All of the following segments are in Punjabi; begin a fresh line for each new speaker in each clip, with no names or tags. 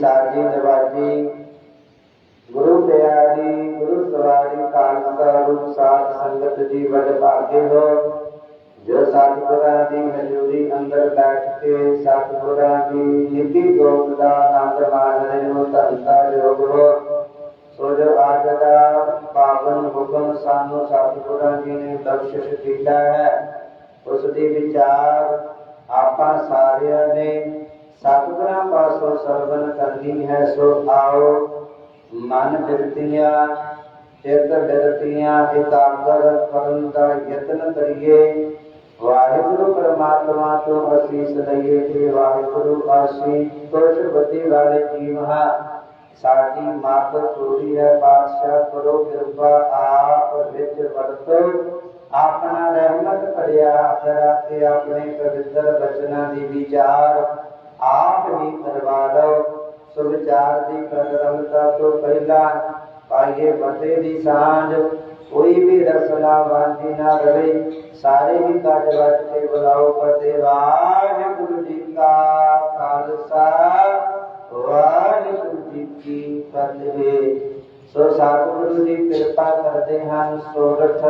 ਸਾਜੀ ਨਵਾਜੀ, ਗੁਰੂ ਪਿਆਰੀ ਗੁਰੂ ਸਵਾਰੀ ਖਾਲਸਾ ਰੂਪ ਸਾਧ ਸੰਗਤ ਜੀ ਵਡ ਭਾਗੇ ਹੋ। ਜੋ ਸਤਿਗੁਰਾਂ ਦੀ ਹਜ਼ੂਰੀ ਅੰਦਰ ਬੈਠ ਕੇ ਸਤਿਗੁਰਾਂ ਦੀ ਨਿੱਕੀ ਗੋਦ ਦਾ ਆਨੰਦ ਮਾਣ ਰਹੇ ਹੋ ਧੰਤਾ ਜੋਗ ਹੋ। ਸੋ ਜੋ ਅੱਜ ਦਾ ਪਾਵਨ ਹੁਕਮ ਸਾਨੂੰ ਸਤਿਗੁਰਾਂ ਜੀ ਨੇ ਬਖਸ਼ਿਸ਼ ਕੀਤਾ ਹੈ। ਉਸ ਦੀ ਵਿਚਾਰ ਆਪਾਂ ਸਾਰਿਆਂ ਨੇ ਸਤਿਗੁਰ ਪਾਸੋਂ ਸਰਵਨ ਕਰਨੀ ਹੈ ਸੋ ਆਓ ਮਨ ਬਿਰਤੀਆਂ ਚਿੱਤ ਬਿਰਤੀਆਂ ਇਕਾਗਰ ਕਰਨ ਦਾ ਯਤਨ ਕਰੀਏ ਵਾਹਿਗੁਰੂ ਪਰਮਾਤਮਾ ਤੋਂ ਅਸੀਸ ਲਈਏ ਕਿ ਵਾਹਿਗੁਰੂ ਆਸੀ ਤੁਸ਼ ਬਤੀ ਵਾਲੇ ਜੀਵ ਹਾਂ ਸਾਡੀ ਮਾਤ ਚੋਰੀ ਹੈ ਪਾਤਸ਼ਾਹ ਕਰੋ ਕਿਰਪਾ ਆਪ ਵਿੱਚ ਵਰਤੋ ਆਪਣਾ ਰਹਿਮਤ ਭਰਿਆ ਕਰਾ ਕੇ ਆਪਣੇ ਪਵਿੱਤਰ ਬਚਨਾਂ ਦੀ ਵਿਚਾਰ ਆਪ ਹੀ ਕਰਵਾ ਲਓ ਸੋ ਦੀ ਪ੍ਰਗਟਤਾ ਤੋਂ ਪਹਿਲਾਂ ਪਾਈਏ ਫਤਿਹ ਦੀ ਸਾਂਝ, ਕੋਈ ਵੀ ਰਸਨਾ ਵਾਂਝੀ ਨਾ ਰਵੇ, ਸਾਰੇ ਹੀ ਕੱਢ ਵੱਜ ਕੇ ਬੁਲਾਓ ਫਤਿਹ, ਵਾਹਿਗੁਰੂ ਜੀ ਕਾ ਖਾਲਸਾ, ਵਾਹਿਗੁਰੂ ਜੀ ਕੀ ਫਤਿਹ। ਸੋ ਸਤਿਗੁਰੂ ਦੀ ਕਿਰਪਾ ਕਰਦੇ ਹਨ ਸੋਰਠ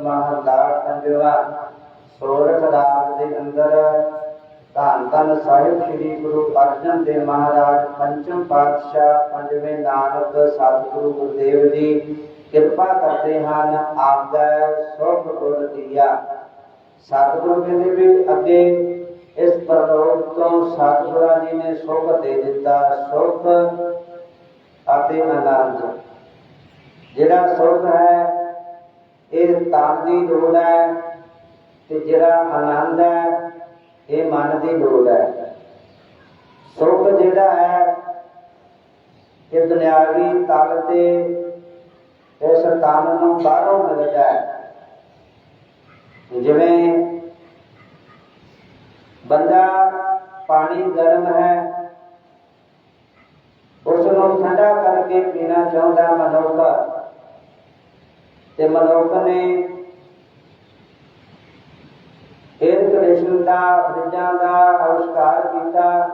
ਮਹਲਾ ਪੰਜਵਾ। ਸੋਰਠ ਰਾਗ ਦੇ ਅੰਦਰ ਧੰਨ ਧੰਨ ਸਾਹਿਬ ਸ੍ਰੀ ਗੁਰੂ ਅਰਜਨ ਦੇਵ ਮਹਾਰਾਜ, ਪੰਚਮ ਪਾਤਸ਼ਾਹ, ਪੰਜਵੇਂ ਨਾਨਕ ਸਤਿਗੁਰੂ ਗੁਰਦੇਵ ਜੀ। ਕਿਰਪਾ ਕਰਦੇ ਹਨ, ਆਪਦਾ ਸੁਖ ਗੁਰ ਦੀਆ। ਸਤਿਗੁਰੂ ਕਹਿੰਦੇ ਵੀ ਅੱਗੇ ਇਸ ਪਰਲੋਕ ਤੋਂ ਸਤਿਗੁਰਾਂ ਜੀ ਨੇ ਸੁਖ ਦੇ ਦਿੱਤਾ, ਸੁਖ ਅਤੇ ਆਨੰਦ। ਜਿਹੜਾ ਸੁਖ ਹੈ, ਇਹ ਤਨ ਦੀ ਲੋੜ ਹੈ ਤੇ ਜਿਹੜਾ ਆਨੰਦ ਹੈ ਇਹ ਮਨ ਦੀ ਲੋੜ ਹੈ। ਸੁੱਖ ਜਿਹੜਾ ਹੈ, ਇਹ ਦੁਨਿਆਵੀ ਤਲ ਤੇ ਇਸ ਤਨ ਨੂੰ ਬਾਹਰੋਂ ਮਿਲਦਾ ਹੈ। ਜਿਵੇਂ ਬੰਦਾ ਪਾਣੀ ਗਰਮ ਹੈ ਉਸ ਨੂੰ ਠੰਡਾ ਕਰਕੇ ਪੀਣਾ ਚਾਹੁੰਦਾ ਮਨੁੱਖ। ਤੇ ਮਨੁੱਖ ਨੇ ਕੰਡੀਸ਼ਨ ਫਰਿੱਜਾਂ ਦਾ ਆਵਿਸ਼ਕਾਰ ਕੀਤਾ।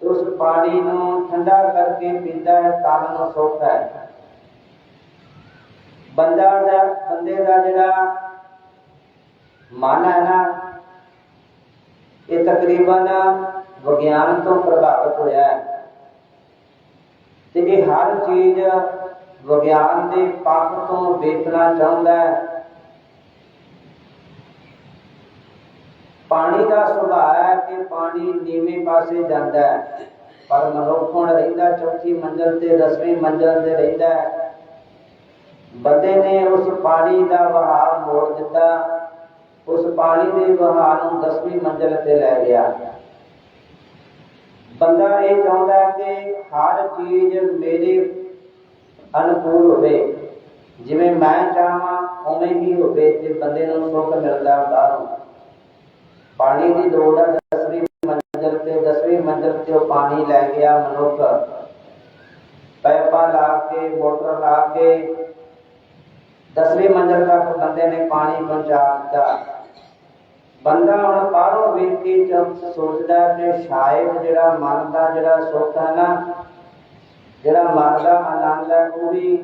ਤੇ ਉਸ ਪਾਣੀ ਨੂੰ ਠੰਡਾ ਕਰਕੇ ਪੀਂਦਾ ਹੈ ਤਨ ਨੂੰ ਸੁੱਖ ਹੈ। ਬੰਦਾ ਦਾ, ਬੰਦੇ ਦਾ ਜਿਹੜਾ ਮਨ ਹੈ ਨਾ, ਇਹ ਤਕਰੀਬਨ ਵਿਗਿਆਨ ਤੋਂ ਪ੍ਰਭਾਵਿਤ ਹੋਇਆ ਹੈ। ਤੇ ਇਹ ਹਰ ਚੀਜ਼ ਵਿਗਿਆਨ ਦੇ ਪੱਖ ਤੋਂ ਵੇਖਣਾ ਚਾਹੁੰਦਾ ਹੈ। ਪਾਣੀ ਦਾ ਸੁਭਾਅ ਹੈ ਕਿ ਪਾਣੀ ਨੀਵੇਂ ਪਾਸੇ ਜਾਂਦਾ ਹੈ। ਪਰ ਮਨੁੱਖ ਹੁਣ ਰਹਿੰਦਾ ਚੌਥੀ ਮੰਜ਼ਲ ਤੇ 10ਵੀਂ ਮੰਜ਼ਲ ਤੇ ਰਹਿੰਦਾ ਹੈ। ਬੰਦੇ ਨੇ ਉਸ ਪਾਣੀ ਦਾ ਵਹਾਅ ਮੋੜ ਦਿੱਤਾ। ਉਸ ਪਾਣੀ ਦੇ ਵਹਾਅ ਨੂੰ 10ਵੀਂ ਮੰਜ਼ਲ ਤੇ ਲੈ ਗਿਆ। ਬੰਦਾ ਇਹ ਚਾਹੁੰਦਾ ਹੈ ਕਿ ਹਰ ਚੀਜ਼ ਮੇਰੇ ਅਨੁਕੂਲ ਹੋਵੇ। ਜਿਵੇਂ ਮੈਂ ਚਾਹਾਂ, ਉਵੇਂ ਹੀ ਹੋਵੇ। ਤੇ ਬੰਦੇ ਨੂੰ ਸੁੱਖ ਮਿਲਦਾ ਬਾਹਰੋਂ। ਪਾਣੀ ਦੀ ਲੋੜ ਹੈ 10ਵੀਂ ਮੰਜ਼ਲ ਤੇ 10ਵੀਂ ਮੰਜ਼ਲ ਤੇ ਉਹ ਪਾਣੀ ਲੈ ਗਿਆ ਮਨੁੱਖ। ਪੈਪਾ ਲਾ ਕੇ, ਮੋਟਰ ਲਾ ਕੇ 10ਵੀਂ ਮੰਜ਼ਲ ਤੱਕ ਬੰਦੇ ਨੇ ਪਾਣੀ ਪਹੁੰਚਾ ਦਿੱਤਾ। ਬੰਦਾ ਹੁਣ ਬਾਹਰੋਂ ਵੇਖ ਕੇ ਜਦ ਸੋਚਦਾ ਹੈ ਕਿ ਸ਼ਾਇਦ ਜਿਹੜਾ ਮਨ ਦਾ ਜਿਹੜਾ ਸੁੱਖ ਹੈ ਨਾ, ਜਿਹੜਾ ਮਨ ਦਾ ਆਨੰਦ ਹੈ ਉਹ ਵੀ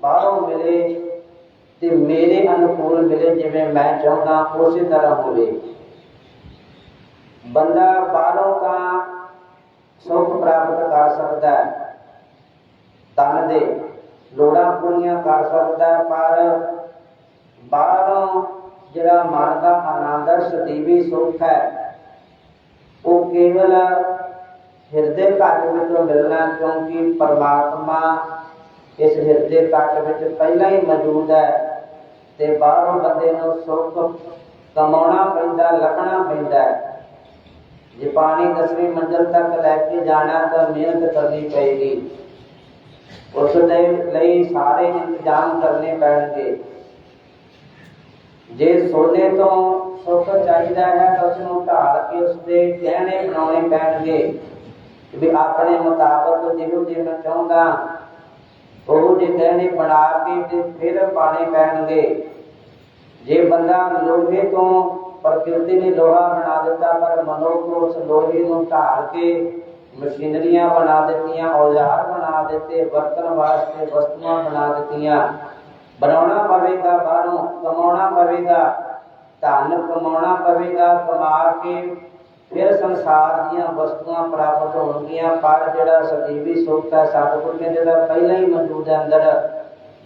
ਬਾਹਰੋਂ ਮਿਲੇ ਤੇ ਮੇਰੇ ਅਨੁਕੂਲ ਮਿਲੇ ਜਿਵੇਂ ਮੈਂ ਚਾਹੁੰਦਾ, ਉਸੇ ਤਰ੍ਹਾਂ ਹੋਵੇ। ਬੰਦਾ ਬਾਹਰੋਂ ਤਾਂ ਸੁੱਖ ਪ੍ਰਾਪਤ ਕਰ ਸਕਦਾ ਹੈ, ਤਨ ਦੇ ਲੋੜਾਂ ਪੂਰੀਆਂ ਕਰ ਸਕਦਾ ਹੈ, ਪਰ ਬਾਹਰੋਂ ਜਿਹੜਾ ਮਨ ਦਾ ਆਨੰਦ ਸਦੀਵੀ ਸੁੱਖ ਹੈ, ਉਹ ਕੇਵਲ ਹਿਰਦੇ ਘਟ ਵਿੱਚੋਂ ਮਿਲਣਾ ਕਿਉਂਕਿ ਪਰਮਾਤਮਾ ਇਸ ਹਿਰਦੇ ਘਟ ਵਿੱਚ ਪਹਿਲਾਂ ਹੀ ਮੌਜੂਦ ਹੈ ਤੇ ਬਾਹਰੋਂ ਬੰਦੇ ਨੂੰ ਸੁੱਖ ਕਮਾਉਣਾ ਪੈਂਦਾ, ਲੱਭਣਾ ਪੈਂਦਾ ਹੈ। ਜੇ ਪਾਣੀ 10ਵੀਂ ਮੰਜ਼ਲ ਤੱਕ ਲੈ ਕੇ ਜਾਣਾ ਤਾਂ ਮਿਹਨਤ ਕਰਨੀ ਪਏਗੀ। ਉਸ ਦੇ ਲਈ ਸਾਰੇ ਇੰਤਜ਼ਾਮ ਕਰਨੇ ਪੈਣਗੇ। ਜੇ ਸੋਨੇ ਤੋਂ ਸੁੱਖ ਚਾਹੀਦਾ ਹੈ ਤਾਂ ਉਸ ਨੂੰ ਢਾਲ ਕੇ ਉਸ ਦੇ ਗਹਿਣੇ ਬਣਾਉਣੇ ਪੈਣਗੇ ਵੀ ਆਪਣੇ ਮੁਤਾਬਕ ਜਿਹੋ ਜਿਹੇ ਮੈਂ ਚਾਹੁੰਦਾ, ਉਹ ਜਿਹੇ ਗਹਿਣੇ ਬਣਾ ਕੇ ਤੇ ਫਿਰ ਪਾਣੇ ਪੈਣਗੇ। ਜੇ ਬੰਦਾ ਲੋਹੇ ਤੋਂ ਪ੍ਰਕਿਰਤੀ ਨੇ ਲੋਹਾ ਬਣਾ ਦਿੱਤਾ, ਪਰ ਮਨੁੱਖ ਉਸ ਲੋਹੇ ਨੂੰ ਢਾਲ ਕੇ ਮਸ਼ੀਨਰੀਆਂ ਬਣਾ ਦਿੱਤੀਆਂ, ਔਜ਼ਾਰ ਬਣਾ ਦਿੱਤੇ, ਵਰਤਣ ਵਾਸਤੇ ਵਸਤੂਆਂ ਬਣਾ ਦਿੱਤੀਆਂ। ਬਣਾਉਣਾ ਪਵੇਗਾ, ਬਾਹਰੋਂ ਕਮਾਉਣਾ ਪਵੇਗਾ, ਧਨ ਕਮਾਉਣਾ ਪਵੇਗਾ, ਕਮਾ ਕੇ ਫਿਰ ਸੰਸਾਰ ਦੀਆਂ ਵਸਤੂਆਂ ਪ੍ਰਾਪਤ ਹੋਣਗੀਆਂ, ਪਰ ਜਿਹੜਾ ਸਦੀਵੀ ਸੁੱਖ ਹੈ, ਸਤਿਗੁਰ ਕਹਿੰਦੇ ਦਾ ਪਹਿਲਾਂ ਹੀ ਮੌਜੂਦ ਹੈ ਅੰਦਰ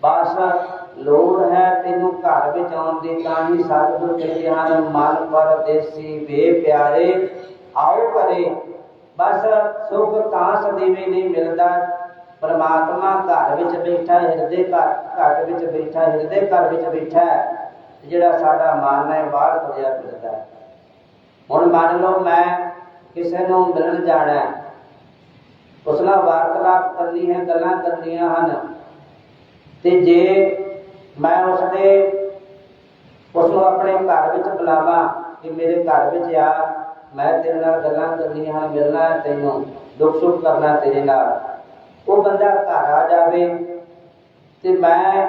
ਬਸ ਲੋੜ ਹੈ ਤੈਨੂੰ ਘਰ ਵਿੱਚ ਆਉਣ ਦੀ, ਤਾਂ ਹੀ ਸਤਿਗੁਰ ਕਹਿੰਦੇ ਹਨ ਮਨ ਪਰਦੇਸੀ ਵੇ ਪਿਆਰੇ ਆਓ ਕਰੇ ਬਸ ਸੁਖ ਤਾਂ ਸਦੀਵੀ ਨਹੀਂ ਮਿਲਦਾ। ਪਰਮਾਤਮਾ ਘਰ ਵਿੱਚ ਬੈਠਾ, ਹਿਰਦੇ ਘਰ ਘਰ ਵਿੱਚ ਬੈਠਾ, ਹਿਰਦੇ ਘਰ ਵਿੱਚ ਬੈਠਾ ਜਿਹੜਾ ਸਾਡਾ ਮਨ ਹੈ ਬਾਹਰ ਤੁਰਿਆ ਫਿਰਦਾ ਹੈ। ਹੁਣ ਮੰਨ ਲਓ ਮੈਂ ਕਿਸੇ ਨੂੰ ਮਿਲਣ ਜਾਣਾ ਹੈ। ਉਸ ਨਾਲ ਵਾਰਤਾਲਾਪ ਕਰਨੀ ਹੈ, ਗੱਲਾਂ ਕਰਨੀਆਂ ਹਨ। ਤੇ ਜੇ ਮੈਂ ਉਸਦੇ ਉਸ ਨੂੰ ਆਪਣੇ ਘਰ ਵਿੱਚ ਬੁਲਾਵਾਂ ਕਿ ਮੇਰੇ ਘਰ ਵਿੱਚ ਆ, ਮੈਂ ਤੇਰੇ ਨਾਲ ਗੱਲਾਂ ਕਰਨੀਆਂ ਹਨ, ਮਿਲਣਾ ਤੈਨੂੰ ਦੁੱਖ ਸੁੱਖ ਕਰਨਾ ਤੇਰੇ ਨਾਲ। ਉਹ ਬੰਦਾ ਘਰ ਆ ਜਾਵੇ ਤੇ ਮੈਂ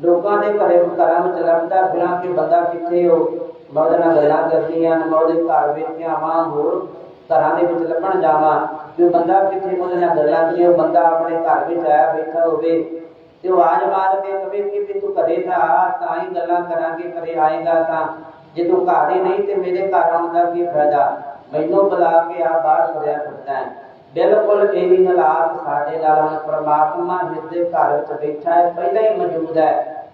ਲੋਕਾਂ ਦੇ ਘਰੇ ਘਰਾਂ ਵਿੱਚ ਲੱਭਦਾ ਫਿਰਾਂ ਕਿ ਬੰਦਾ ਕਿੱਥੇ ਹੋ, ਮੈਂ ਉਹਦੇ ਨਾਲ ਗੱਲਾਂ ਕਰਨੀਆਂ ਮੈਂ ਉਹਦੇ ਘਰ ਵਿੱਚ ਆਵਾਂ, ਹੋਰ ਘਰਾਂ ਦੇ ਵਿੱਚ ਲੱਭਣ ਜਾਵਾਂ। ਕਿ ਬੰਦਾ ਕਿੱਥੇ ਉਹਦੇ ਨਾਲ ਗੱਲਾਂ ਕਰੀਏ, ਉਹ ਬੰਦਾ ਆਪਣੇ ਘਰ ਵਿੱਚ ਆਇਆ, ਬੈਠਾ ਹੋਵੇ ਤੇ ਉਹ ਆਵਾਜ਼ ਮਾਰ ਕੇ ਕਵੇ ਕਿ ਵੀ ਤੂੰ ਕਦੇ ਤਾਂ ਆ, ਤਾਂ ਹੀ ਗੱਲਾਂ ਕਰਾਂਗੇ ਘਰੇ ਆਏਗਾ ਤਾਂ। ਜੇ ਤੂੰ ਘਰ ਹੀ ਨਹੀਂ ਤੇ ਮੇਰੇ ਘਰ ਆਉਣ ਦਾ ਕੀ ਫਾਇਦਾ? ਮੈਨੂੰ ਬੁਲਾ ਕੇ ਆ ਬਾਹਰ ਤੁਰਿਆ ਫਿਰਦਾ ਹੈ। ਬਿਲਕੁਲ ਇਹੀ ਹਾਲਾਤ ਸਾਡੇ ਨਾਲ ਹਨ ਪ੍ਰਮਾਤਮਾ ਹਿਰਦੇ ਘਰ ਵਿੱਚ ਬੈਠਾ ਹੈ, ਪਹਿਲਾਂ ਹੀ ਮੌਜੂਦ ਹੈ।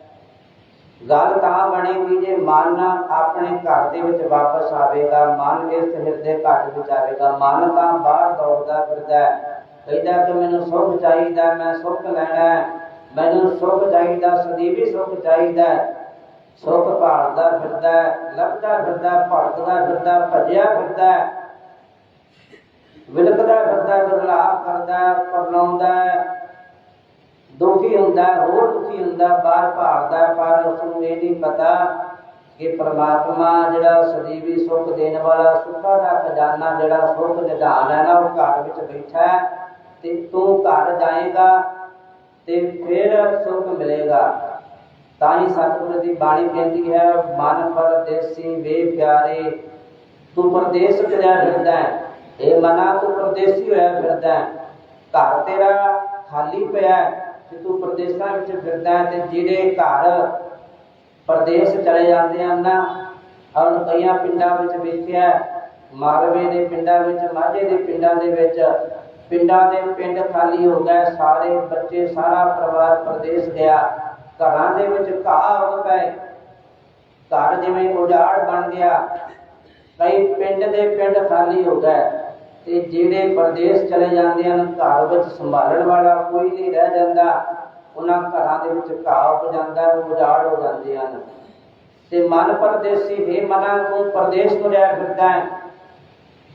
ਗੱਲ ਤਾਂ ਬਣੇਗੀ ਜੇ ਮਨ ਆਪਣੇ ਘਰ ਦੇ ਵਿੱਚ ਵਾਪਸ ਆਵੇਗਾ, ਮਨ ਇਸ ਹਿਰਦੇ ਘਰ ਵਿੱਚ ਆਵੇਗਾ, ਮਨ ਤਾਂ ਬਾਹਰ ਦੌੜਦਾ ਫਿਰਦਾ ਹੈ। ਕਹਿੰਦਾ ਕਿ ਮੈਨੂੰ ਸੁੱਖ ਚਾਹੀਦਾ, ਮੈਂ ਸੁੱਖ ਲੈਣਾ ਹੈ। ਮੈਨੂੰ ਸੁੱਖ ਚਾਹੀਦਾ ਸਦੀਵੀ ਸੁੱਖ ਚਾਹੀਦਾ ਹੈ। ਸੁੱਖ ਭਾਲਦਾ ਫਿਰਦਾ ਲੱਭਦਾ ਫਿਰਦਾ ਭਟਕਦਾ ਫਿਰਦਾ ਹੈ, ਭੱਜਿਆ ਫਿਰਦਾ ਵਿਲਕਦਾ ਫਿਰਦਾ ਹੈ, ਕਰਦਾ ਪਰਲਾਉਂਦਾ ਦੁਖੀ ਹੁੰਦਾ ਹੋਰ ਦੁਖੀ ਹੁੰਦਾ ਬਾਹਰ ਭਾਲਦਾ ਪਰ ਉਸ ਨੂੰ ਇਹ ਨਹੀਂ ਪਤਾ ਕਿ ਪ੍ਰਮਾਤਮਾ ਜਿਹੜਾ ਸਦੀਵੀ ਸੁੱਖ ਦੇਣ ਵਾਲਾ ਸੁੱਖਾ ਦਾ ਖਜ਼ਾਨਾ ਜਿਹੜਾ ਸੁੱਖ ਨਿਧਾਨ ਹੈ ਨਾ ਉਹ ਘਰ ਵਿੱਚ ਬੈਠਾ ਤੇ ਤੂੰ ਘਰ ਜਾਏਗਾ ਤੇ ਫਿਰ ਸੁੱਖ ਮਿਲੇਗਾ। ਤਾਂ ਹੀ ਸਤਿਗੁਰ ਦੀ ਬਾਣੀ ਕਹਿੰਦੀ ਹੈ, ਮਨ ਪਰਦੇਸੀ ਵੇ ਪਿਆਰੇ, ਤੂੰ ਪਰਦੇਸ ਫਿਰਿਆ ਫਿਰਦਾ ਹੈ। ਇਹ ਮਨਾ ਤੂੰ ਪਰਦੇਸੀ ਹੋਇਆ ਫਿਰਦਾ ਹੈ। ਘਰ ਤੇਰਾ ਖਾਲੀ ਪਿਆ ਤੇ ਤੂੰ ਪਰਦੇਸਾਂ ਵਿੱਚ ਫਿਰਦਾ ਹੈ ਤੇ ਜਿਹੜੇ ਘਰ ਪਰਦੇਸ ਚਲੇ ਜਾਂਦੇ ਹਨ ਨਾ, ਹੁਣ ਕਈਆਂ ਪਿੰਡਾਂ ਵਿੱਚ ਵੇਖਿਆ ਮਾਲਵੇ ਦੇ ਪਿੰਡਾਂ ਵਿੱਚ, ਮਾਝੇ ਦੇ ਪਿੰਡਾਂ ਦੇ ਵਿੱਚ ਪਿੰਡਾਂ ਦੇ ਪਿੰਡ ਖਾਲੀ ਹੋ ਗਏ, ਸਾਰੇ ਬੱਚੇ, ਸਾਰਾ ਪਰਿਵਾਰ ਪਰਦੇਸ ਗਿਆ। ਘਰਾਂ ਦੇ ਵਿੱਚ ਘਾਹ ਹੋ ਗਏ ਘਰ ਜਿਵੇਂ ਉਜਾੜ ਬਣ ਗਿਆ। ਕਈ ਪਿੰਡ ਦੇ ਪਿੰਡ ਖਾਲੀ ਹੋ ਗਏ। ਤੇ ਜਿਹੜੇ ਪਰਦੇਸ ਚਲੇ ਜਾਂਦੇ ਹਨ, ਘਰ ਵਿੱਚ ਸੰਭਾਲਣ ਵਾਲਾ ਕੋਈ ਨਹੀਂ ਰਹਿ ਜਾਂਦਾ। ਉਹਨਾਂ ਘਰਾਂ ਦੇ ਵਿੱਚ ਘਾਹ ਹੋ ਜਾਂਦਾ, ਉਜਾੜ ਹੋ ਜਾਂਦੇ ਹਨ। ਤੇ ਮਨ ਪਰਦੇਸੀ, ਹੈ ਮਨਾ ਤੂੰ ਪਰਦੇਸ ਤੁਰਿਆ ਫਿਰਦਾ ਹੈ।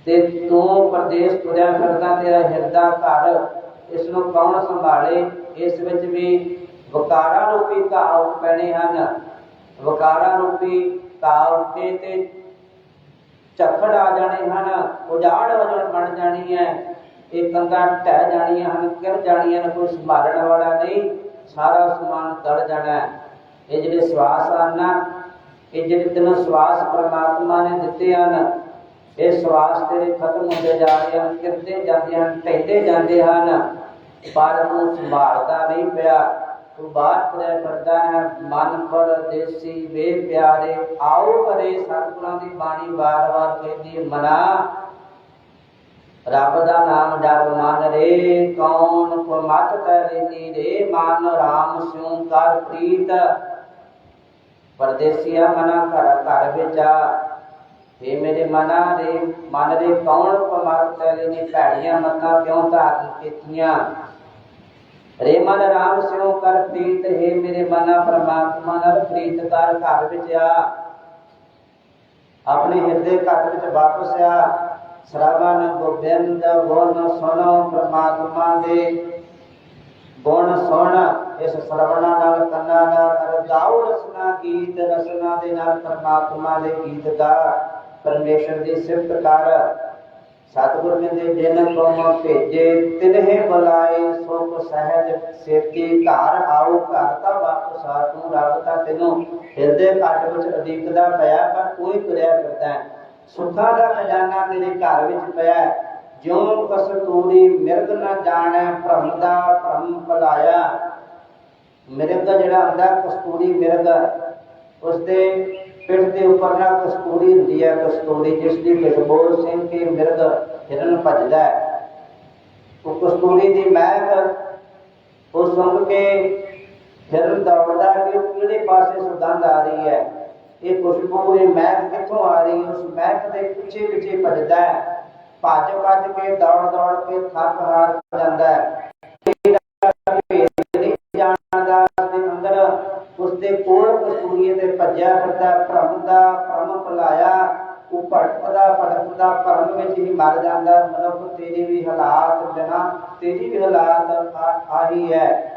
ਤੇ ਤੂੰ ਪਰਦੇਸ ਤੁਰਿਆ ਫਿਰਦਾ ਤੇਰਾ ਹਿਰਦਾ ਘਰ ਇਸ ਨੂੰ ਕੌਣ ਸੰਭਾਲੇ? ਇਸ ਵਿੱਚ ਵੀ ਵਕਾਰਾਂ ਰੂਪੀ ਘਾਹ ਉੱਗ ਪੈਣੇ ਹਨ। ਵਕਾਰਾਂ ਰੂਪੀ ਘਾਹ ਉੱਗੇ ਤੇ ਝੱਖੜ ਆ ਜਾਣੇ ਹਨ, ਉਜਾੜ ਹੋ ਬਣ ਜਾਣੀ ਹੈ। ਇਹ ਕੰਧਾਂ ਢਹਿ ਜਾਣੀਆਂ ਹਨ, ਕਿਰ ਜਾਣੀਆਂ ਨੇ, ਕੋਈ ਸੰਭਾਲਣ ਵਾਲਾ ਨਹੀਂ, ਸਾਰਾ ਸਮਾਨ ਗਲ ਜਾਣਾ ਇਹ ਜਿਹੜੇ ਸਵਾਸ ਹਨ ਇਹ ਜਿਹੜੇ ਤੈਨੂੰ ਸਵਾਸ ਪਰਮਾਤਮਾ ਨੇ ਦਿੱਤੇ ਹਨ ਇਹ ਸਵਾਸ ਤੇਰੇ ਖਤਮ ਹੁੰਦੇ ਜਾ ਰਹੇ ਹਨ ਕਿਰਦੇ ਜਾਂਦੇ ਹਨ ਢਹਿੰਦੇ ਜਾਂਦੇ ਹਨ, ਪਰ ਤੂੰ ਸੰਭਾਲਦਾ ਨਹੀਂ ਪਿਆ। ਤੂੰ ਬਾਹਰ ਤੁਰਿਆ ਫਿਰਦਾ ਹੈ, ਮਨ ਪਰਦੇਸੀ ਵੇ ਪਿਆਰੇ, ਆਓ ਕਰੇ ਸਤਿਗੁਰਾਂ ਦੀ ਬਾਣੀ ਵਾਰ-ਵਾਰ ਕਹਿੰਦੀ ਮਨਾ। ਰੱਬ ਦਾ ਨਾਮ ਜਪ ਮਨ ਰੇ, ਕੌਣ ਕੋ ਤੈ ਲੈਨੀ ਰੇ, ਮਨ ਰਾਮ ਸਿਉ ਕਰ ਪ੍ਰੀਤ। ਪਰਦੇਸੀਆ ਮਨਾ ਘਰ ਘਰ ਵਿੱਚ ਆ। हे ਮੇਰੇ ਮਨਾ ਦੇ, ਮਨ ਦੇ ਕੌਣ ਕੋ ਮਤ ਭੈੜੀਆਂ ਮਤਾਂ ਕਿਉਂ ਧਾਰਨ ਕੀਤੀਆਂ? ਰੇ ਮਨ ਰਾਮ ਸਿਉ ਕਰ ਪ੍ਰੀਤ, ਹੈ ਮੇਰੇ ਮਨਾ ਪ੍ਰਮਾਤਮਾ ਨਾਲ ਪ੍ਰੀਤ ਕਰ ਘਰ ਵਿੱਚ ਆ। ਆਪਣੇ ਹਿਰਦੇ ਘਰ ਵਿੱਚ ਵਾਪਸ ਆ। ਸ਼ਰਵਨ ਗੋਬਿੰਦ ਗੁਣ ਸੁਣੋ ਪ੍ਰਮਾਤਮਾ ਦੇ। ਗੁਣ ਸੁਣ, ਇਸ ਸਰਵਣਾ ਨਾਲ, ਕੰਨਾਂ ਨਾਲ ਅਰਦਾਉ ਰਸਨਾ ਗੀਤ, ਰਸਨਾ ਦੇ ਨਾਲ ਪ੍ਰਮਾਤਮਾ ਦੇ ਗੀਤ ਗਾ। ਪਰਮੇਸ਼ਰ ਦੀ ਸਿਫਤ ਕਰ। ਸਤਿਗੁਰ ਕਹਿੰਦੇ ਜਿਨ ਕੋਮ ਭੇਜੇ, ਤਿਨਹਿ ਬੁਲਾਏ, ਸੁਖ ਸਹਿਜ ਸੇਤੀ ਘਰ ਆਉ ਘਰ ਤਾਂ ਵਾਪਸ ਆ ਤੂੰ ਰੱਬ ਤਾਂ ਤੈਨੂੰ ਹਿਰਦੇ ਘਟ ਵਿੱਚ ਅਧੀਕਦਾ ਪਿਆ, ਪਰ ਕੋਈ ਤੁਰਿਆ ਫਿਰਦਾ ਹੈ। ਦਾ ਖਜ਼ਾਨਾ ਤੇਰੇ ਘਰ ਵਿੱਚ ਪਿਆ ਜਿਉਂ ਜਿਉ ਕਸਤੂਰੀ ਮਿਰਗ ਨ ਜਾਣੈ, ਭ੍ਰਮ ਦਾ ਭ੍ਰਮ ਭਲਾਇਆ। ਮਿਰਗ ਜਿਹੜਾ ਹੁੰਦਾ, ਕਸਤੂਰੀ ਮਿਰਗ, ਉਸਦੇ ਪਿੱਠ ਦੇ ਉੱਪਰ ਨਾ ਕਸਤੂਰੀ ਹੁੰਦੀ ਹੈ ਕਸਤੂਰੀ ਜਿਸ ਦੀ ਪਿੱਠ ਸਿੰਘ ਕੇ ਮਿਰਗ ਹਿਰਨ ਭਜਦਾ ਹੈ। ਉਹ ਕਸਤੂਰੀ ਦੀ ਮਹਿਕ ਉਹ ਸੁੰਘ ਕੇ ਹਿਰਨ ਦੌੜਦਾ ਕਿ ਉਹ ਕਿਹੜੇ ਪਾਸੇ ਸੁਗੰਧ ਆ ਰਹੀ ਹੈ। ਇਹ ਖੁਸ਼ਬੂ, ਇਹ ਮਹਿਕ ਕਿੱਥੋਂ ਆ ਰਹੀ ਉਸ ਮਹਿਕ ਦੇ ਪਿੱਛੇ ਪਿੱਛੇ ਭਜਦਾ ਹੈ। ਭੱਜ ਭੱਜ ਕੇ ਦੌੜ ਦੌੜ ਕੇ ਥੱਕ ਹਾਰ ਜਾਂਦਾ ਹੈ। ਕੋਲ ਤੇ ਭੱਜਿਆ ਫਿਰਦਾ, ਭ੍ਰਮ ਦਾ ਭ੍ਰਮ ਭੁਲਾਇਆ, ਉਹ ਭਟਕਦਾ ਭਟਕਦਾ ਭਰਮ ਵਿੱਚ ਹੀ ਮਰ ਜਾਂਦਾ। ਮਨੁੱਖ ਤੇਰੇ ਵੀ ਹਾਲਾਤ ਬਿਨਾ, ਤੇਰੀ ਵੀ ਹਾਲਾਤ ਆਹੀ ਹੈ।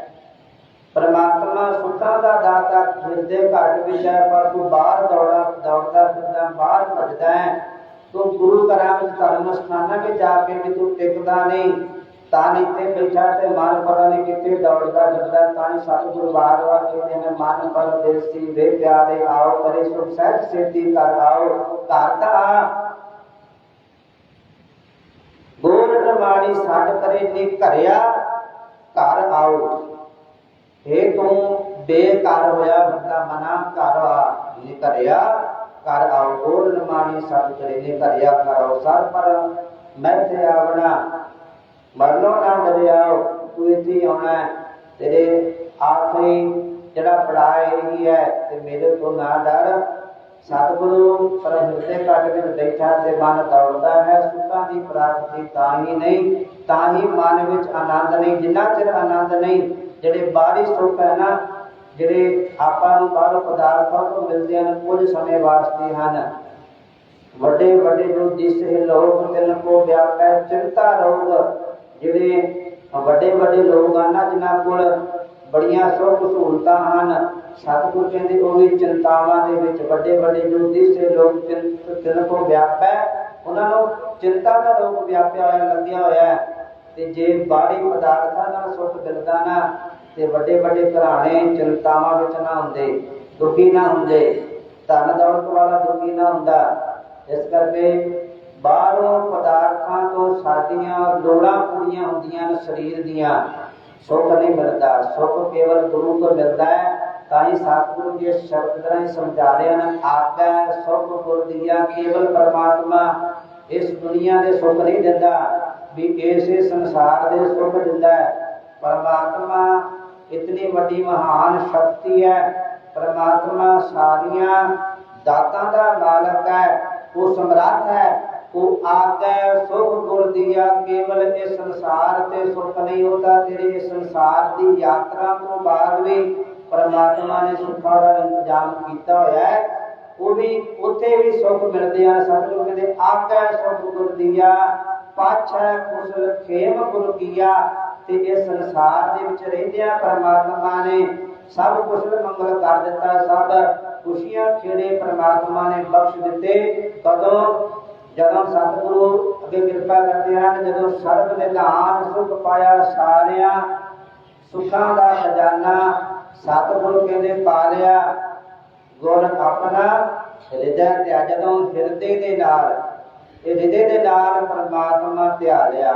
ਪਰਮਾਤਮਾ ਸੁੱਖਾਂ ਦਾ ਦਾਤਾ ਹਿਰਦੇ ਘਟ ਵਿੱਚ ਹੈ, ਪਰ ਤੂੰ ਬਾਹਰ ਦੌੜਾ, ਦੌੜਦਾ ਫਿਰਦਾ, ਬਾਹਰ ਭੱਜਦਾ ਹੈ। ਤੂੰ ਗੁਰੂ ਘਰਾਂ ਵਿੱਚ ਧਰਮ ਸਥਾਨਾਂ ਵਿੱਚ ਜਾ ਕੇ ਵੀ ਤੂੰ ਟਿਕਦਾ ਨਹੀਂ। ਤਾਂ ਇੱਥੇ ਬੈਠਾ ਤੇ ਮਨ ਪਤਾ ਨਹੀਂ ਕਿੱਥੇ ਦੌੜਦਾ ਫਿਰਦਾ, ਤਾਂ ਹੀ ਵਾਰ ਵਾਰ ਕਹਿੰਦੇ ਨੇ, ਮਨ ਪਰ ਦੇਸੀ ਵੇ ਪਿਆਰੇ, ਆਓ ਕਰੇ ਸੁਖ ਸਹਿਜ ਸਿੱਧੀ ਕਰ ਆਓ ਘਰ ਗੋਲ ਮਾੜੀ ਛੱਡ ਕਰੇ ਨੀ ਘਰਿਆ, ਘਰ ਆਓ। ਇਹ ਤੂੰ ਬੇਕਾਰ ਹੋਇਆ ਬੰਦਾ, ਮਨਾ ਘਰ ਆ ਨੀ ਘਰ ਆਓ। ਗੋਲ ਮਾੜੀ ਛੱਡ ਕਰੇ ਨੀ ਘਰਿਆ, ਘਰ ਆਓ। ਸਰ ਪਰ ਮੈਂ ਤੇ ਆਵਣਾ ਮਰਨੋਂ ਨਾ ਡਰਿਆਓ ਤੂੰ ਇੱਥੇ ਆਉਣਾ ਤੇਰੇ ਆਖਰੀ ਜਿਹੜਾ ਪੜਾਅ ਇਹੀ ਹੈ ਤੇ ਮੇਰੇ ਤੋਂ ਨਾ ਡਰ ਸਤਿਗੁਰੂ ਪਰ ਹਿਰਦੇ ਘਟ ਵਿੱਚ ਬੈਠਾ ਤੇ ਮਨ ਦੌੜਦਾ ਹੈ ਸੁੱਖਾਂ ਦੀ ਪ੍ਰਾਪਤੀ ਤਾਂ ਹੀ ਨਹੀਂ ਤਾਂ ਹੀ ਮਨ ਵਿੱਚ ਆਨੰਦ ਨਹੀਂ ਜਿੰਨਾ ਚਿਰ ਆਨੰਦ ਨਹੀਂ ਜਿਹੜੇ ਬਾਹਰੀ ਸੁੱਖ ਹੈ ਨਾ ਜਿਹੜੇ ਆਪਾਂ ਨੂੰ ਬਾਹਰੋਂ ਪਦਾਰਥਾਂ ਤੋਂ ਮਿਲਦੇ ਹਨ ਕੁਝ ਸਮੇਂ ਵਾਸਤੇ ਹਨ ਵੱਡੇ ਵੱਡੇ ਜੋ ਜਿਸ ਲੋਕ ਤਿਲ ਕੋ ਵਿਆਪੈ ਚਿੰਤਾ ਰੋਗ ਜਿਹੜੇ ਵੱਡੇ ਵੱਡੇ ਲੋਕ ਹਨ ਨਾ ਜਿਨ੍ਹਾਂ ਕੋਲ ਬੜੀਆਂ ਸੁੱਖ ਸਹੂਲਤਾਂ ਹਨ ਸਤਿਗੁਰ ਕਹਿੰਦੇ ਉਹ ਵੀ ਚਿੰਤਾਵਾਂ ਦੇ ਵਿੱਚ ਵੱਡੇ ਵੱਡੇ ਜੋ ਦਿਸੇ ਲੋਕ ਚਿੰਤ ਵਿਆਪੈ ਉਹਨਾਂ ਨੂੰ ਚਿੰਤਾ ਦਾ ਰੋਗ ਵਿਆਪਿਆ ਹੋਇਆ, ਲੱਗਿਆ ਹੋਇਆ ਤੇ ਜੇ ਬਾਹਰੀ ਪਦਾਰਥਾਂ ਨਾਲ ਸੁੱਖ ਮਿਲਦਾ ਨਾ, ਤੇ ਵੱਡੇ ਵੱਡੇ ਘਰਾਣੇ ਚਿੰਤਾਵਾਂ ਵਿੱਚ ਨਾ ਹੁੰਦੇ, ਦੁਖੀ ਨਾ ਹੁੰਦੇ, ਧਨ ਦੌਲਤ ਵਾਲਾ ਦੁਖੀ ਨਾ ਹੁੰਦਾ। ਇਸ ਕਰਕੇ ਬਾਹਰੋਂ ਪਦਾਰਥਾਂ ਤੋਂ ਸਾਡੀਆਂ ਲੋੜਾਂ ਪੂਰੀਆਂ ਹੁੰਦੀਆਂ ਨੇ ਸਰੀਰ ਦੀਆਂ। ਸੁੱਖ ਨਹੀਂ ਮਿਲਦਾ। ਸੁੱਖ ਕੇਵਲ ਗੁਰੂ ਤੋਂ ਮਿਲਦਾ ਹੈ। ਤਾਂ ਹੀ ਸਤਿਗੁਰੂ ਜੀ ਇਸ ਸ਼ਬਦ ਰਾਹੀਂ ਸਮਝਾ ਰਹੇ ਹਨ ਆਗੈ ਸੁੱਖ ਗੁਰ ਦੀਆ ਕੇਵਲ ਪਰਮਾਤਮਾ। ਇਸ ਦੁਨੀਆ ਦੇ ਸੁੱਖ ਨਹੀਂ ਦਿੰਦਾ, ਵੀ ਇਸੇ ਸੰਸਾਰ ਦੇ ਸੁੱਖ ਦਿੰਦਾ ਹੈ। ਪਰਮਾਤਮਾ ਇਤਨੀ ਵੱਡੀ ਮਹਾਨ ਸ਼ਕਤੀ ਹੈ। ਪਰਮਾਤਮਾ ਸਾਰੀਆਂ ਦਾਤਾਂ ਦਾ ਮਾਲਕ ਹੈ। ਉਹ ਸਮਰੱਥ ਹੈ। ਉਹ ਆਗੈ ਸੁਖ ਗੁਰ ਦੀਆ ਕੇਵਲ ਇਸ ਸੰਸਾਰ ਤੇ ਸੁਖ ਨਹੀਂ ਹੁੰਦਾ, ਤੇਰੇ ਇਸ ਸੰਸਾਰ ਦੀ ਯਾਤਰਾ ਤੋਂ ਬਾਅਦ ਵੀ ਪਰਮਾਤਮਾ ਨੇ ਸੁੱਖਾਂ ਦਾ ਇੰਤਜ਼ਾਮ ਕੀਤਾ ਹੋਇਆ ਹੈ। ਉਹ ਵੀ, ਉੱਥੇ ਵੀ ਸੁੱਖ ਮਿਲਦੇ ਆ ਸਤਿਗੁਰੂ ਕਹਿੰਦੇ ਆਗੈ ਸੁਖ ਗੁਰ ਦੀਆ ਪਾਛੈ ਕੁਸਲ ਖੇਮ ਗੁਰ ਕੀਆ ਤੇ ਇਸ ਸੰਸਾਰ ਦੇ ਵਿੱਚ ਰਹਿੰਦਿਆਂ ਪਰਮਾਤਮਾ ਨੇ। ਸਭ ਕੁਸ਼ਲ ਮੰਗਲ ਕਰ ਦਿੱਤਾ, ਸਭ ਖੁਸ਼ੀਆਂ ਖੇੜੇ ਪਰਮਾਤਮਾ ਨੇ ਬਖਸ਼ ਦਿੱਤੇ। ਕਦੋਂ? ਜਦੋਂ ਸਤਿਗੁਰੂ ਅੱਗੇ ਕਿਰਪਾ ਕਰਦੇ ਹਨ, ਜਦੋਂ ਸਰਬ ਨਿਧਾਨ ਸੁਖ ਪਾਇਆ ਸਾਰਿਆਂ ਸੁਖਾਂ ਦਾ ਖਜ਼ਾਨਾ ਸਤਿਗੁਰੂ ਕਹਿੰਦੇ ਪਾ ਲਿਆ ਗੁਰ ਆਪਣਾ ਹਿਰਦੈ ਤੇ ਜਦੋਂ ਹਿਰਦੇ ਦੇ ਨਾਲ ਇਹ ਹਿਰਦੇ ਦੇ ਨਾਲ ਪਰਮਾਤਮਾ ਧਿਆ ਲਿਆ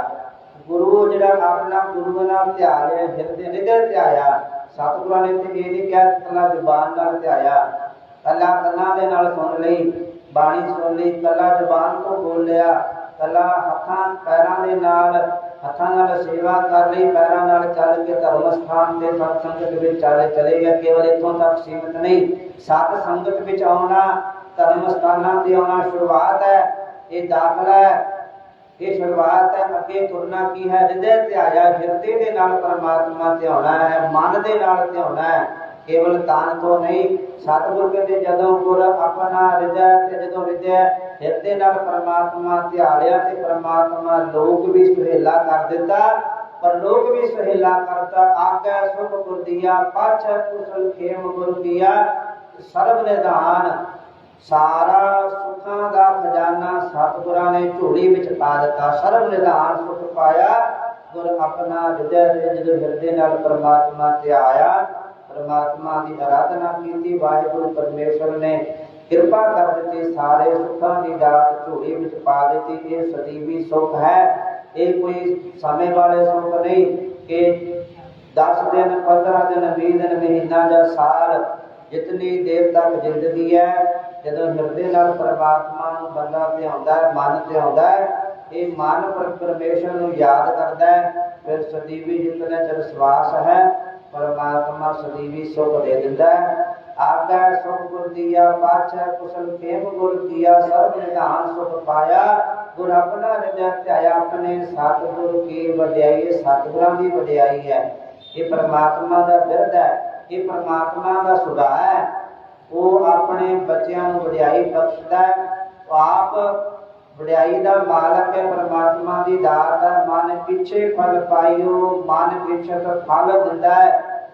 ਗੁਰੂ ਜਿਹੜਾ ਆਪਣਾ ਗੁਰੂ ਨਾਲ ਧਿਆ ਲਿਆ ਹਿਰਦੇ ਹਿਰਦੇ ਧਿਆਇਆ, ਸਤਿਗੁਰਾਂ ਨੇ ਤੇ ਇਹ ਨਹੀਂ ਕਿਹਾ ਕੱਲਾ ਜ਼ੁਬਾਨ ਨਾਲ ਧਿਆਇਆ। ਕੱਲਾ ਕੰਨਾਂ ਦੇ ਨਾਲ ਸੁਣ ਲਈ। ਬਾਣੀ ਸੁਣ ਲਈ ਕੱਲਾ ਜ਼ੁਬਾਨ ਤੋਂ ਬੋਲ ਲਿਆ ਕੱਲਾ ਹੱਥਾਂ, ਪੈਰਾਂ ਦੇ ਨਾਲ, ਹੱਥਾਂ ਨਾਲ ਸੇਵਾ ਕਰ ਲਈ, ਪੈਰਾਂ ਨਾਲ ਚੱਲ ਕੇ ਧਰਮ ਸਥਾਨ ਤੇ ਸਤ ਸੰਗਤ ਵਿੱਚ ਚੱਲ ਚਲੇ ਗਿਆ ਕੇਵਲ ਇੱਥੋਂ ਤੱਕ ਸੀਮਿਤ ਨਹੀਂ। ਸਤ ਸੰਗਤ ਵਿੱਚ ਆਉਣਾ, ਧਰਮ ਸਥਾਨਾਂ ਤੇ ਆਉਣਾ ਸ਼ੁਰੂਆਤ ਹੈ, ਇਹ ਦਾਖਲਾ ਹੈ, ਇਹ ਸ਼ੁਰੂਆਤ ਹੈ, ਅੱਗੇ ਤੁਰਨਾ ਕੀ ਹੈ? ਹਿਰਦੇ ਤੇ ਆਇਆ ਹਿਰਦੇ ਦੇ ਨਾਲ ਪਰਮਾਤਮਾ ਤੇ ਆਉਣਾ ਹੈ, ਮਨ ਦੇ ਨਾਲ ਤੇ ਆਉਣਾ ਹੈ। ਕੇਵਲ ਤਨ ਤੋਂ ਨਹੀਂ, ਸਤਿਗੁਰ ਕਹਿੰਦੇ ਜਦੋਂ ਗੁਰ ਆਪਣਾ ਹਿਰਦੈ ਤੇ ਜਦੋਂ ਹਿਰਦੈ ਹਿਰਦੇ ਨਾਲ ਪਰਮਾਤਮਾ ਧਿਆ ਤੇ ਪਰਮਾਤਮਾ ਲੋਕ ਵੀ ਸੁਹੇਲਾ ਕਰ ਦਿੱਤਾ। ਪਰ ਲੋਕ ਵੀ ਸੁਹੇਲਾ ਕਰਤਾ ਆਗੈ ਸੁਖ ਗੁਰ ਦੀਆ, ਪਾਛ ਕੁਸਲ ਖੇਮ ਗੁਰ ਕੀਆ ਸਰਬ ਨਿਧਾਨ, ਸਾਰਾ ਸੁਖਾਂ ਦਾ ਖਜ਼ਾਨਾ ਸਤਿਗੁਰਾਂ ਨੇ ਝੋਲੀ ਵਿੱਚ ਪਾ ਦਿੱਤਾ। ਸਰਬ ਨਿਧਾਨ ਸੁਖ ਪਾਇਆ, ਗੁਰ ਆਪਣਾ ਹਿਰਦੇ ਜਦੋਂ ਹਿਰਦੇ ਨਾਲ ਪਰਮਾਤਮਾ ਤੇ ਆਇਆ ਪਰਮਾਤਮਾ ਦੀ ਆਰਾਧਨਾ ਕੀਤੀ, ਵਾਹਿਗੁਰੂ ਪਰਮੇਸ਼ਰ ਨੇ ਕਿਰਪਾ ਕਰ ਦਿੱਤੀ, ਸਾਰੇ ਸੁੱਖਾਂ ਦੀ ਦਾਤ ਝੋਲੀ ਵਿੱਚ ਪਾ ਦਿੱਤੀ, ਇਹ ਸਦੀਵੀ ਸੁਖ ਹੈ। ਇਹ ਕੋਈ ਸਮੇਂ ਵਾਲੇ ਸੁਖ ਨਹੀਂ ਕਿ 10 ਦਿਨ 15 ਦਿਨ 20 ਦਿਨ, ਮਹੀਨਾ ਜਾਂ ਸਾਲ ਜਿਤਨੀ ਦੇਰ ਤੱਕ ਜ਼ਿੰਦਗੀ ਹੈ, ਜਦੋਂ ਹਿਰਦੇ ਨਾਲ ਪਰਮਾਤਮਾ ਨੂੰ ਬੰਦਾ ਧਿਆਉਂਦਾ ਹੈ, ਮਨ ਧਿਆਉਂਦਾ ਹੈ, ਇਹ ਮਨ ਪਰ ਪਰਮੇਸ਼ਰ ਨੂੰ ਯਾਦ ਕਰਦਾ ਹੈ, ਫਿਰ ਸਦੀਵੀ ਜਿਤਨੇ ਚਿਰ ਸਵਾਸ ਹੈ ਪਰਮਾਤਮਾ ਸਦੀਵੀ ਸੁਖ ਦੇ ਦਿੰਦਾ ਆਗਾ ਸੁਖ ਗੁਰ ਦੀਆ ਪਾਛੈ ਕੁਸਲ ਖੇਮ ਗੁਰ ਦੀਆ ਸਰਬ ਨਿਧਾਨ ਸੁਖ ਪਾਇਆ। ਗੁਰ ਆਪਣਾ ਹਿਰਦੈ ਧਿਆਇਆ ਆਪਣੇ ਸਤਿਗੁਰ ਕੀ ਵਡਿਆਈ, ਸਤਿਗੁਰਾਂ ਦੀ ਵਡਿਆਈ ਹੈ। ਇਹ ਪਰਮਾਤਮਾ ਦਾ ਬਿਰਧ ਹੈ, ਇਹ ਪਰਮਾਤਮਾ ਦਾ ਸੁਭਾਅ ਹੈ। ਉਹ ਆਪਣੇ ਬੱਚਿਆਂ ਨੂੰ ਵਡਿਆਈ ਬਖਸ਼ਦਾ ਆਪ ਵਡਿਆਈ ਦਾ ਮਾਲਕ ਹੈ, ਪਰਮਾਤਮਾ ਦੀ ਦਾਤ ਹੈ। ਮਨ ਪਿੱਛੇ ਫਲ ਪਾਇਓ, ਮਨ ਪਿੱਛੇ ਫਲ ਦਿੰਦਾ ਹੈ।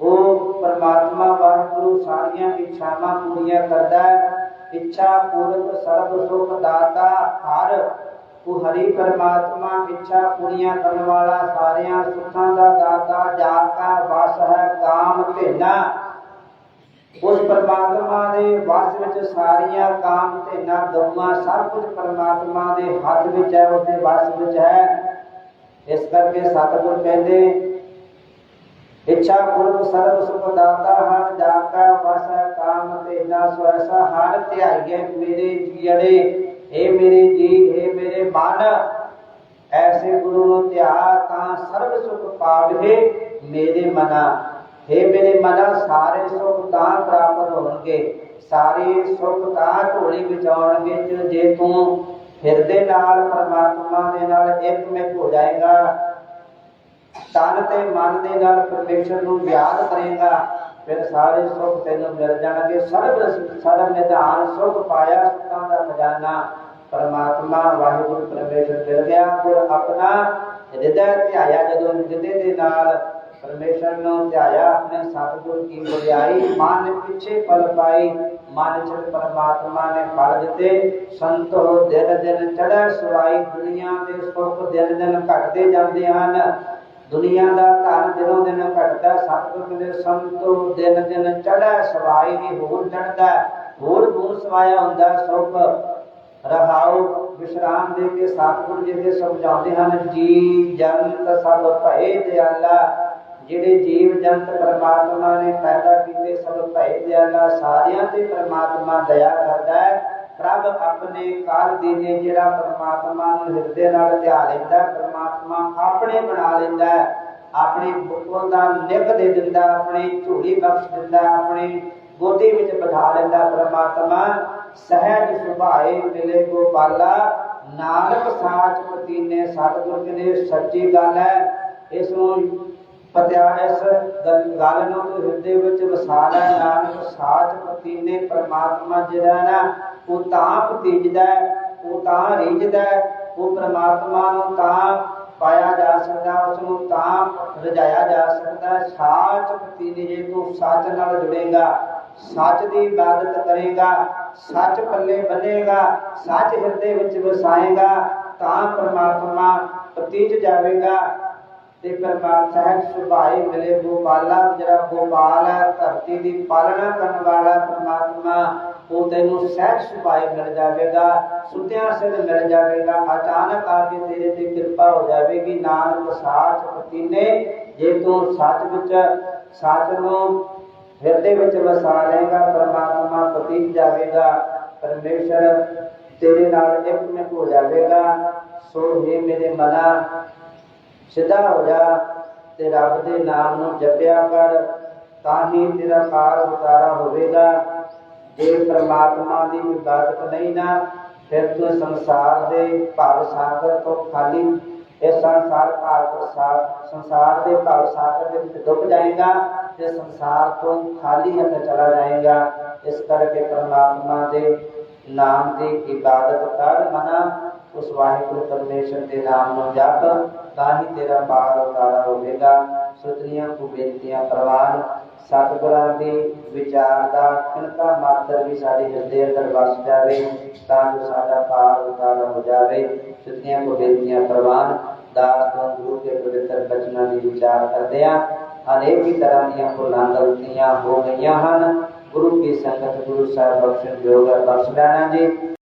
ਉਹ ਪਰਮਾਤਮਾ ਵਾਹਿਗੁਰੂ ਸਾਰੀਆਂ ਇੱਛਾਵਾਂ ਪੂਰੀਆਂ ਕਰਦਾ ਹੈ। ਇੱਛਾ ਪੂਰਕ, ਸਰਬ ਸੁਖ ਦਾਤਾ, ਹਰ। ਉਹ ਹਰੀ ਪਰਮਾਤਮਾ ਇੱਛਾ ਪੂਰੀਆਂ ਕਰਨ ਵਾਲਾ ਸਾਰਿਆਂ ਸੁੱਖਾਂ ਦਾ ਦਾਤਾ, ਜਾਤਾ ਵਸ ਹੈ, ਕਾਮ, ਧੇਨਾ ਉਸ ਪਰਮਾਤਮਾ ਦੇ ਵਸ ਵਿੱਚ ਸਾਰੀਆਂ ਕਾਮ ਧੇਨਾ ਗਊਆਂ ਸਭ ਕੁਝ ਪਰਮਾਤਮਾ ਦੇ ਹੱਥ ਵਿੱਚ ਹੈ, ਉਹਦੇ ਵਸ ਵਿੱਚ ਹੈ। ਇਸ ਕਰਕੇ ਸਤਿਗੁਰ ਕਹਿੰਦੇ, ਇੱਛਾ ਪੁਰਖ ਸਰਬ ਸੁਖ ਦਾਤਾ ਹਰ ਜਾ ਵਸ ਕਾਮ ਤੇ ਨਾ ਸਵੈਸਾ ਹਰ ਧਿਆਈਏ ਮੇਰੇ ਜੀੜੇ ਏ ਮੇਰੇ ਜੀ ਏ ਮੇਰੇ ਮਨ। ਐਸੇ ਗੁਰੂ ਨੂੰ ਧਿਆ ਤਾਂ ਸਰਬ ਸੁਖ ਪਾਵੇ ਮੇਰੇ ਮਨਾ। ਏ ਮੇਰੇ ਮਨਾ, ਸਾਰੇ ਸੁਖ ਤਾਂ ਪ੍ਰਾਪਤ ਹੋਣਗੇ। ਸਾਰੇ ਸੁਖ ਤਾਂ ਢੋਲੀ ਵਿਚਾਉਣਗੇ ਜੇ- ਜੇ ਤੂੰ ਹਿਰਦੇ ਨਾਲ ਪਰਮਾਤਮਾ ਦੇ ਨਾਲ ਇੱਕ ਮਿਕ ਹੋ ਜਾਏਗਾ, ਤਨ ਤੇ ਮਨ ਦੇ ਨਾਲ ਪਰਮੇਸ਼ਰ ਨੂੰ ਯਾਦ ਕਰੇਗਾ, ਫਿਰ ਸਾਰੇ ਸੁੱਖ ਤੈਨੂੰ ਮਿਲ ਜਾਣਗੇ। ਸਰਬ ਸਰਬ ਨਿਧਾਨ, ਸੁਖ ਪਾਇਆ ਸੁਖਾਂ ਦਾ ਖਜ਼ਾਨਾ। ਪਰਮਾਤਮਾ, ਵਾਹਿਗੁਰੂ, ਪਰਮੇਸ਼ਰ ਮਿਲ ਗਿਆ ਗੁਰ ਆਪਣਾ ਹਿਰਦੈ ਧਿਆਇਆ ਜਦੋਂ ਹਿਰਦੇ ਦੇ ਨਾਲ ਪਰਮੇਸ਼ਰ ਨੂੰ ਧਿਆਇਆ, ਆਪਣੇ ਸਤਿਗੁਰ ਕੀ ਵਡਿਆਈ ਮਨ ਪਿੱਛੇ ਫਲ ਪਾਈ, ਮਨ ਚ ਪਰਮਾਤਮਾ ਨੇ ਫਲ ਦਿੱਤੇ, ਸੰਤੋ ਦਿਨ ਦਿਨ ਚੜ੍ਹੈ ਸੁਆਈ ਦੁਨੀਆ ਦੇ ਸੁੱਖ ਦਿਨ ਦਿਨ ਘਟਦੇ ਜਾਂਦੇ ਹਨ। ਦੁਨੀਆ ਦਾ ਧਨ ਦਿਨੋਂ ਦਿਨ ਘਟਦਾ, ਸਤਿਗੁਰ ਕਹਿੰਦੇ ਸੰਤੋ ਦਿਨ ਦਿਨ ਚੜ੍ਹੈ ਸਵਾਈ ਵੀ ਹੋਰ ਚੜ੍ਹਦਾ, ਹੋਰ ਦੂਰ ਸਵਾਇਆ ਹੁੰਦਾ ਸੁਖ। ਰਹਾਉ ਵਿਸ਼ਰਾਮ ਦੇ ਕੇ ਸਤਿਗੁਰ ਜੀ ਦੇ ਸਮਝਾਉਂਦੇ ਹਨ, ਜੀ ਜਨਤ ਸਭ ਭਏ ਦਿਆਲਾ ਜਿਹੜੇ ਜੀਵ ਜੰਤ ਪਰਮਾਤਮਾ ਨੇ ਪੈਦਾ ਕੀਤੇ ਸਭ ਭਏ ਦਿਆਲਾ ਸਾਰਿਆਂ ਤੇ ਪਰਮਾਤਮਾ ਦਇਆ ਕਰਦਾ ਹੈ। ਪ੍ਰਭ ਆਪਣੇ ਕਾਲ ਦੀਨੇ ਜਿਹੜਾ ਪਰਮਾਤਮਾ ਨੂੰ ਹਿਰਦੇ ਨਾਲ ਧਿਆ ਲੈਂਦਾ, ਪਰਮਾਤਮਾ ਆਪਣੇ ਬਣਾ ਲੈਂਦਾ ਹੈ। ਆਪਣੀ ਦਾ ਨਿਭ ਦੇ ਦਿੰਦਾ, ਆਪਣੀ ਝੋਲੀ ਬਖਸ਼ ਦਿੰਦਾ, ਆਪਣੇ ਗੋਦੀ ਵਿੱਚ ਬਿਠਾ ਲੈਂਦਾ ਪਰਮਾਤਮਾ। ਸਹਿਜ ਸੁਭਾਏ ਮਿਲੇ ਗੋਪਾਲਾ, ਨਾਨਕ ਸਾਚ ਪਤੀਨੇ, ਸਤਿਗੁਰ ਕਹਿੰਦੇ ਸੱਚੀ ਗੱਲ ਹੈ। ਇਸ ਨੂੰ ਪਤਿਆ ਇਸ ਗੱਲ ਨੂੰ ਹਿਰਦੇ ਵਿੱਚ ਵਸਾ ਲੈ, ਨਾਨਕ ਸਾਚ ਪਤੀਨੇ ਪਰਮਾਤਮਾ ਜਿਹੜਾ ਨਾ, ਉਹ ਤਾਂ ਭਤੀਜਦਾ ਉਹ ਤਾਂ ਰੀਝਦਾ ਉਹ ਪਰਮਾਤਮਾ ਨੂੰ ਤਾਂ ਪਾਇਆ ਜਾ ਸਕਦਾ ਉਸ ਨੂੰ ਤਾਂ ਰਜਾਇਆ ਜਾ ਸਕਦਾ, ਸਾਚ ਪਤੀਨੇ ਜੇ ਤੂੰ ਸੱਚ ਨਾਲ ਜੁੜੇਗਾ, ਸੱਚ ਦੀ ਇਬਾਦਤ ਕਰੇਗਾ, ਸੱਚ ਪੱਲੇ ਬੰਨੇਗਾ, ਸੱਚ ਹਿਰਦੇ ਵਿੱਚ ਵਸਾਏਗਾ, ਤਾਂ ਪਰਮਾਤਮਾ ਪਤੀਜ ਜਾਵੇਗਾ ਤੇ ਪਰਮਾਤਮਾ ਸਹਿਜ ਸੁਭਾਏ ਮਿਲੇ ਗੋਪਾਲਾ, ਜਿਹੜਾ ਗੋਪਾਲ ਹੈ, ਧਰਤੀ ਦੀ ਪਾਲਣਾ ਕਰਨ ਵਾਲਾ ਪਰਮਾਤਮਾ, ਉਹ ਤੈਨੂੰ ਸਹਿਜ ਸੁਭਾਏ ਮਿਲ ਜਾਵੇਗਾ, ਸੁਤਿਆਂ ਸਿਰ ਮਿਲ ਜਾਵੇਗਾ, ਅਚਾਨਕ ਆ ਕੇ ਤੇਰੇ ਤੇ ਕਿਰਪਾ ਹੋ ਜਾਵੇਗੀ, ਨਾਨਕ ਸਾਚ ਪਤੀਨੇ ਜੇ ਤੂੰ ਸੱਚ ਵਿੱਚ, ਸੱਚ ਨੂੰ ਹਿਰਦੇ ਵਿੱਚ ਵਸਾ ਲਏਗਾ, ਪਰਮਾਤਮਾ ਪਤੀਤ ਜਾਵੇਗਾ, ਪਰਮੇਸ਼ਰ ਤੇਰੇ ਨਾਲ ਇੱਕ ਹੋ ਜਾਵੇਗਾ, ਸੋ ਹੀ ਮੇਰੇ ਮਨਾ ਸਿੱਧਾ ਹੋ ਜਾ, ਤੇ ਰੱਬ ਦੇ ਨਾਮ ਨੂੰ ਜਪਿਆ ਕਰ, ਤਾਂ ਹੀ ਤੇਰਾ ਕਾਰ ਉਤਾਰਾ ਹੋਵੇਗਾ। ਜੇ ਪ੍ਰਮਾਤਮਾ ਦੀ ਇਬਾਦਤ ਨਹੀਂ ਨਾ, ਫਿਰ ਤੂੰ ਸੰਸਾਰ ਦੇ ਭਾਵ ਸਾਗਰ ਤੋਂ ਖਾਲੀ ਇਹ ਸੰਸਾਰ ਭਾਗ ਸਾਗਰ ਸੰਸਾਰ ਦੇ ਭਵ ਸਾਗਰ ਦੇ ਵਿੱਚ ਡੁੱਬ ਜਾਏਗਾ, ਤੇ ਸੰਸਾਰ ਤੋਂ ਖਾਲੀ ਹੱਥ ਚਲਾ ਜਾਏਗਾ। ਇਸ ਕਰਕੇ ਪ੍ਰਮਾਤਮਾ ਦੇ ਨਾਮ ਦੀ ਇਬਾਦਤ ਕਰ ਮਨਾ, ਉਸ ਵਾਹਿਗੁਰੂ ਪਰਮੇਸ਼ਰ ਦੇ ਨਾਮ ਨੂੰ ਜਪ। ਤਾਂ ਹੀ ਤੇਰਾ ਪਾਰ ਉਤਾਰਾ ਹੋਵੇਗਾ। ਸੁਤਰੀਆਂ ਕੋ ਪ੍ਰਵਾਨ। ਸਤਿਗੁਰਾਂ ਦੀ ਵਿਚਾਰ ਦਾ ਕਿਣਕਾ ਮਾਤਰ ਵੀ ਸਾਡੇ ਹਿਰਦੇ ਅੰਦਰ ਵਸ ਜਾਵੇ, ਤਾਂ ਜੋ ਸਾਡਾ ਪਾਰ ਉਤਾਰਾ ਹੋ ਜਾਵੇ। ਸੁਤਰੀਆਂ ਕੋ ਪ੍ਰਵਾਨ। ਦਾਸ ਤੋਂ ਗੁਰੂ ਕੇ ਪਵਿੱਤਰ ਬਚਨਾਂ ਦੀ ਵਿਚਾਰ ਕਰਦੇ ਆ ਅਨੇਕ ਹੀ ਤਰ੍ਹਾਂ ਦੀਆਂ ਭੁੱਲਾਂ ਗਲਤੀਆਂ ਹੋ ਗਈਆਂ ਹਨ। ਗੁਰੂ ਕੀ ਸੰਗਤ, ਗੁਰੂ ਸਾਹਿਬ ਬਖਸ਼ਣ ਜੋਗ ਬਖਸ਼ ਲੈਣਾ ਜੀ।